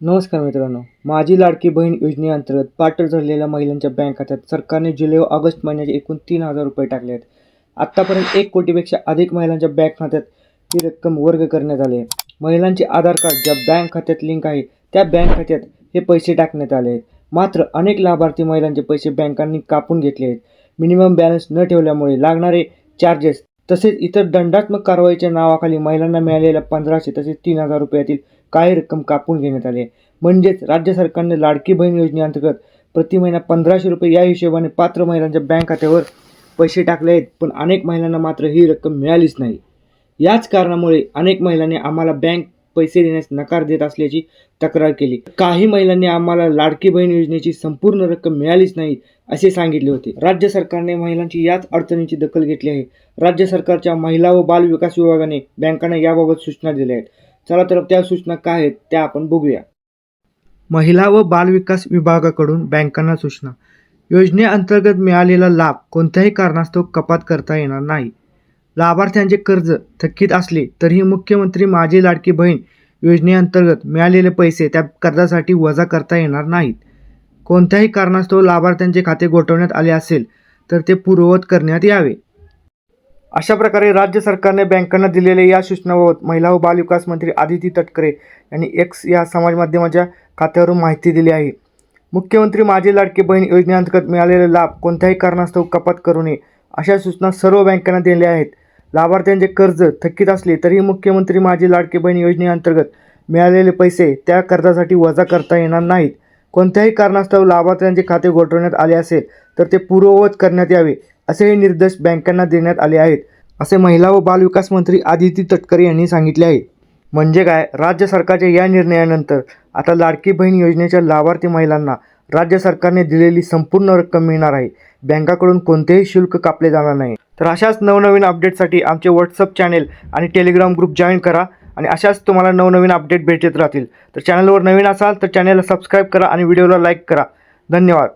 नमस्कार मित्रांनो माझी लाडकी बहीण योजनेअंतर्गत पात्र झालेल्या महिलांच्या बँक खात्यात सरकारने जुलै व ऑगस्ट महिन्याचे एकूण तीन हजार रुपये टाकले आहेत. आत्तापर्यंत एक कोटीपेक्षा अधिक महिलांच्या बँक खात्यात ही रक्कम वर्ग करण्यात आली आहे. महिलांचे आधार कार्ड ज्या बँक खात्यात लिंक आहे त्या बँक खात्यात हे पैसे टाकण्यात आले आहेत. मात्र अनेक लाभार्थी महिलांचे पैसे बँकांनी कापून घेतले आहेत. मिनिमम बॅलन्स न ठेवल्यामुळे लागणारे चार्जेस तसेच इतर दंडात्मक कारवाईच्या नावाखाली महिलांना मिळालेल्या पंधराशे तसेच तीन हजार रुपयातील काही रक्कम कापून घेण्यात आली आहे? म्हणजेच राज्य सरकारने लाडकी बहीण योजनेअंतर्गत प्रति महिना पंधराशे रुपये या हिशोबाने पात्र महिलांच्या बँक खात्यावर पैसे टाकले आहेत पण अनेक महिलांना मात्र ही रक्कम मिळालीच नाही. याच कारणामुळे अनेक महिलांनी आम्हाला बँक पैसे देण्यास नकार देत असल्याची तक्रार केली. काही महिलांनी आम्हाला लाडकी बहीण योजनेची संपूर्ण रक्कम मिळालीच नाही असे सांगितले होते. राज्य सरकारने महिलांची याच अडचणीची दखल घेतली आहे. राज्य सरकारच्या महिला व बाल विकास विभागाने बँकांना याबाबत सूचना दिल्या आहेत. चला तर त्या सूचना काय आहेत त्या आपण बघूया. महिला व बालविकास विभागाकडून बँकांना सूचना. योजनेअंतर्गत मिळालेला लाभ कोणत्याही कारणास्तव कपात करता येणार नाही. लाभार्थ्यांचे कर्ज थकीत असले तरीही मुख्यमंत्री माझी लाडकी बहीण योजनेअंतर्गत मिळालेले पैसे त्या कर्जासाठी वजा करता येणार नाहीत. कोणत्याही कारणास्तव लाभार्थ्यांचे खाते गोठवण्यात आले असेल तर ते पूर्ववत करण्यात यावे. अशा प्रकारे राज्य सरकारने बँकांना दिलेल्या या सूचनाबाबत महिला व बालविकास मंत्री आदिती तटकरे यांनी एक्स या समाज माध्यमाच्या खात्यावरून माहिती दिली आहे. मुख्यमंत्री माझे लाडकी बहीण योजनेअंतर्गत मिळालेले लाभ कोणत्याही कारणास्तव कपात करू नये अशा सूचना सर्व बँकांना दिल्या आहेत. लाभार्थ्यांचे कर्ज थकीत असले तरीही मुख्यमंत्री माझे लाडकी बहीण योजनेअंतर्गत मिळालेले पैसे त्या कर्जासाठी वजा करता येणार नाहीत. कोणत्याही कारणास्तव लाभार्थ्यांचे खाते गोठवण्यात आले असेल तर ते पूर्ववत करण्यात यावे. असे निर्देश बँकांना देण्यात आले आहेत. असे महिला व बालविकास मंत्री आदिती तटकरे यांनी सांगितले आहे. म्हणजे काय? राज्य सरकारच्या या निर्णयानंतर आता लाडकी बहीण योजनेच्या लाभार्थी महिलांना राज्य सरकारने दिलेली संपूर्ण रक्कम मिळणार आहे. बँकाकडून कोणतेही शुल्क कापले जाणार नाही. तर अशाच नवनवीन अपडेटसाठी आमचे व्हॉट्सअप चॅनेल आणि टेलिग्राम ग्रुप जॉईन करा आणि अशाच तुम्हाला नवनवीन अपडेट भेटत राहतील. तर चॅनलवर नवीन असाल तर चॅनलला सबस्क्राईब करा आणि व्हिडिओला लाईक करा. धन्यवाद.